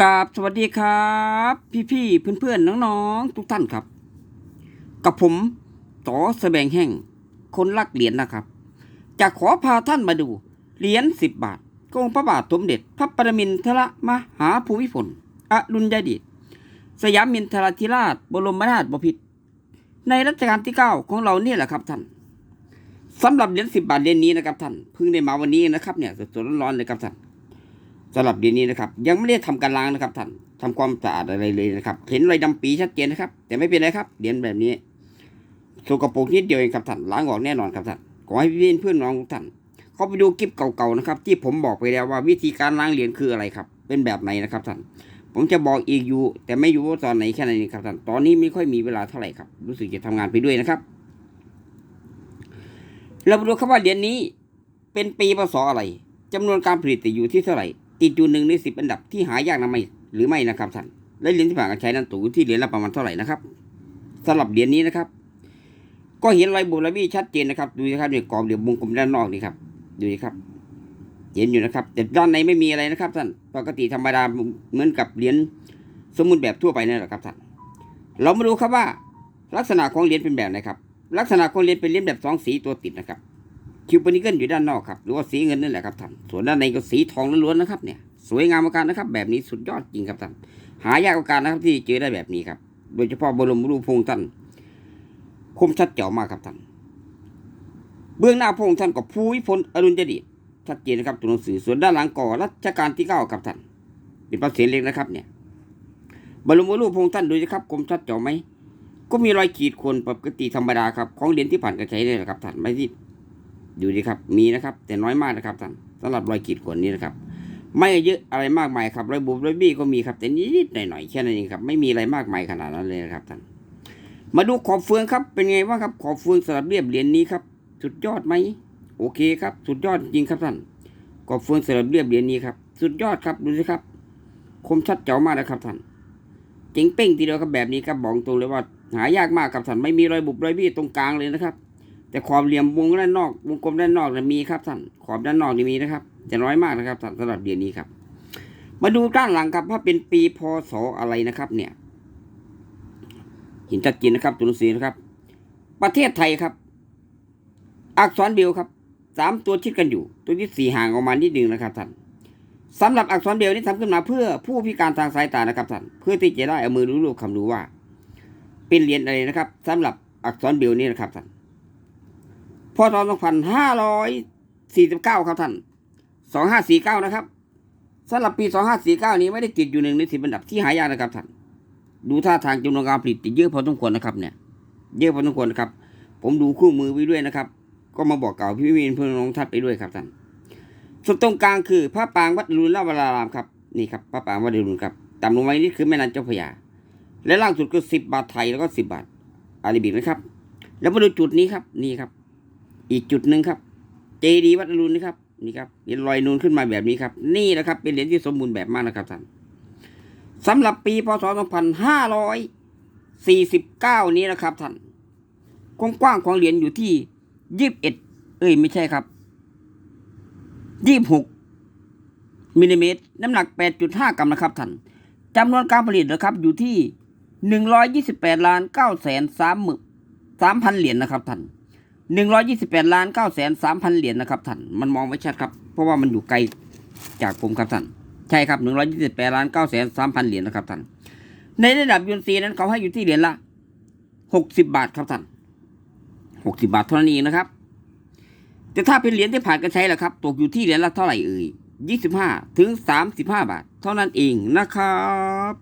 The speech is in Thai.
กราบสวัสดีครับ พี่ๆเพื่อนๆน้องๆทุกท่านครับ กับผมต่อแสบงแห่ง คนรักเหรียญนะครับ จะขอพาท่านมาดูเหรียญสิบบาทกองพระบาทสมเด็จ พระปรมินทรมหาภูมิพลอรุณยเดชสยามมินทราธิราช บรมนาถบพิตรในรัชกาลที่เก้าของเราเนี่ยแหละครับท่านสำหรับเหรียญสิบบาทเหรียญนี้นะครับท่านเพิ่งได้มาวันนี้นะครับเนี่ยสดๆร้อนๆเลยครับท่าน สำหรับเดือนนี้นะครับ ยังไม่ได้ทำการล้างนะครับท่านทำความสะอาดอะไรเลยนะครับ เห็นรอยดำปีชัดเจนนะครับ แต่ไม่เป็นไรครับเดือนแบบนี้สกปรกนิดเดียวเองครับท่านล้างออกแน่นอนครับท่านขอให้พี่เพื่อนน้องท่านเขาไปดูคลิปเก่าๆนะครับ ที่ผมบอกไปแล้วว่าวิธีการล้างเหรียญคืออะไรครับ เป็นแบบไหนนะครับท่านผมจะบอกอีกอยู่ แต่ไม่รู้ว่าตอนไหนแค่ไหนครับท่านตอนนี้ไม่ค่อยมีเวลาเท่าไหร่ครับ รู้สึกจะทำงานไปด้วยนะครับ เรามาดูครับว่าเหรียญนี้เป็นปีพศอะไรจำนวนการผลิตอยู่ที่เท่าไหร่ ติดอยู่หนึ่งในสิบอันดับที่หายากนะไม่หรือไม่นะครับท่านและเหรียญที่ผ่านการใช้นั้นสูงที่เหรียญละประมาณเท่าไหร่นะครับสำหรับเหรียญนี้นะครับ ก็เห็นรอยบุรวีชัดเจนนะครับ ดูนะครับเนี่ยกรอบเดี๋ยววงกลมด้านนอกนี่ครับดูนี่ครับเห็นอยู่นะครับแต่ด้านในไม่มีอะไรนะครับท่านปกติธรรมดาเหมือนกับเหรียญสมุนแบบทั่วไปนั่นแหละครับท่านเรามาดูครับว่า ลักษณะของเหรียญเป็นแบบไหนครับลักษณะของเหรียญเป็นเหรียญแบบสองสีตัวติดนะครับ คิวปนิเกิลอยู่ด้านนอกครับหรือว่าสีเงินนั่นแหละครับท่านส่วนด้านในก็สีทองล้วนๆนะครับเนี่ยสวยงามมากนะครับ แบบนี้สุดยอดจริงครับท่านหายากกว่าการนะครับที่เจอได้แบบนี้ครับ โดยเฉพาะบรมรูปพระองค์ท่านคมชัดเจ๋วมากครับท่านเบื้องหน้าพงค์ท่านก็ภูวิพลอรุณยเดชชัดเจนนะครับตัวหนังสือส่วนด้านหลังก่อรัชกาลที่เก้าครับท่านเป็นพระเศียรเล็กนะครับเนี่ยบรมรูปพระองค์ท่านดูสิครับคมชัดเจ๋วไหมก็มีรอยขีดข่วนปกติธรรมดาครับของเหรียญที่ผ่านการใช้นี่แหละครับท่านไม่ที่ ดูดิครับ มีนะครับ แต่น้อยมากนะครับท่านสำหรับรอยขีดข่วนนี้นะครับ ไม่เยอะอะไรมากมายครับรอยบุบรอยบี้ก็มีครับแต่นิดๆหน่อยๆแค่นั้นเองครับ ไม่มีอะไรมากมายขนาดนั้นเลยนะครับท่านมาดูขอบเฟืองครับ เป็นไงบ้าครับ ขอบเฟืองสลับเรียบเหรียญนี้ครับ สุดยอดไหมโอเคครับ สุดยอดจริงครับท่านขอบเฟืองสลับเรียบเหรียญนี้ครับ สุดยอดครับดูสิครับ คมชัดเจ๋วมากนะครับท่านเจ๋งเป้งทีเดียวครับแบบนี้ครับบอกตรงเลยว่าหายากมากครับท่านไม่มีรอยบุบรอยบี้ตรงกลางเลยนะครับ แต่ขอบเหลี่ยมวงด้านนอก วงกลมด้านนอกนะมีครับท่านขอบด้านนอกนี่มีนะครับ จะน้อยมากนะครับท่านสำหรับเหรียญนี้ครับ มาดูด้านหลังครับว่าเป็นปีพศอะไรนะครับ เนี่ยเห็นชัดเจนนะครับตัวหนังสือนะครับ ประเทศไทยครับ อักษรเบลครับสามตัวชิดกันอยู่ ตัวที่สี่ห่างออกมานิดนึงนะครับท่านสำหรับอักษรเบลนี่ทำขึ้นมาเพื่อผู้พิการทางสายตานะครับท่านเพื่อที่จะได้เอามือรู้รูปคำรู้ว่า เป็นเหรียญอะไรนะครับสำหรับอักษรเบลนี่นะครับท่าน พศ2549 ครับท่าน 2549 นะครับสำหรับปี 2549 นี้ไม่ได้ติดอยู่หนึ่งในสิบอันดับที่หายากนะครับท่าน ดูท่าทางจำนวนการผลิตติดเยอะพอสมควรนะครับเนี่ย เยอะพอสมควรนะครับ ผมดูคู่มือไว้ด้วยนะครับ ก็มาบอกเกล่าวพี่วินเพื่อนน้องทัดไปด้วยครับท่าน ส่วนตรงกลางคือพระปางวัดอรุณราวรารามครับ นี่ครับพระปางวัดอรุณครับ ต่ำลงไว้นี่คือแม่น้ำเจ้าพระยา และล่างสุดก็สิบบาทไทยแล้วก็สิบบาทอาราบิกนะครับ แล้วมาดูจุดนี้ครับ นี่ครับ อีกจุดหนึ่งครับ เจดีวัดอรุณนะครับนี่ครับเห็นรอยนูนขึ้นมาแบบนี้ครับ นี่แหละครับ เป็นเหรียญที่สมบูรณ์แบบมากนะครับท่านสำหรับปีพศ 2549 นี้นะครับท่านกว้างๆของเหรียญอยู่ที่21เอ้ยไม่ใช่ครับ26มิลลิเมตร น้ำหนัก8.5กรัมนะครับท่านจำนวนการผลิตนะครับ อยู่ที่128ล้าน9แสน3หมื่น3,000เหรียญนะครับท่าน หนึ่งร้อยยี่สิบแปดล้านเก้าแสนสามพันเหรียญนะครับท่านมันมองไม่ชัดครับ เพราะว่ามันอยู่ไกลจากผมครับท่านใช่ครับหนึ่งร้อยยี่สิบแปดล้านเก้าแสนสามพันเหรียญนะครับท่านในระดับยูนซีนั้นเขาให้อยู่ที่เหรียญละหกสิบบาทครับท่านหกสิบาทเท่านั้นเองนะครับ แต่ถ้าเป็นเหรียญที่ผ่านการใช้ล่ะครับ ตกอยู่ที่เหรียญละเท่าไหร่เอ่ยยี่สิบห้าถึงสามสิบห้าบาท เท่านั้นเองนะครับ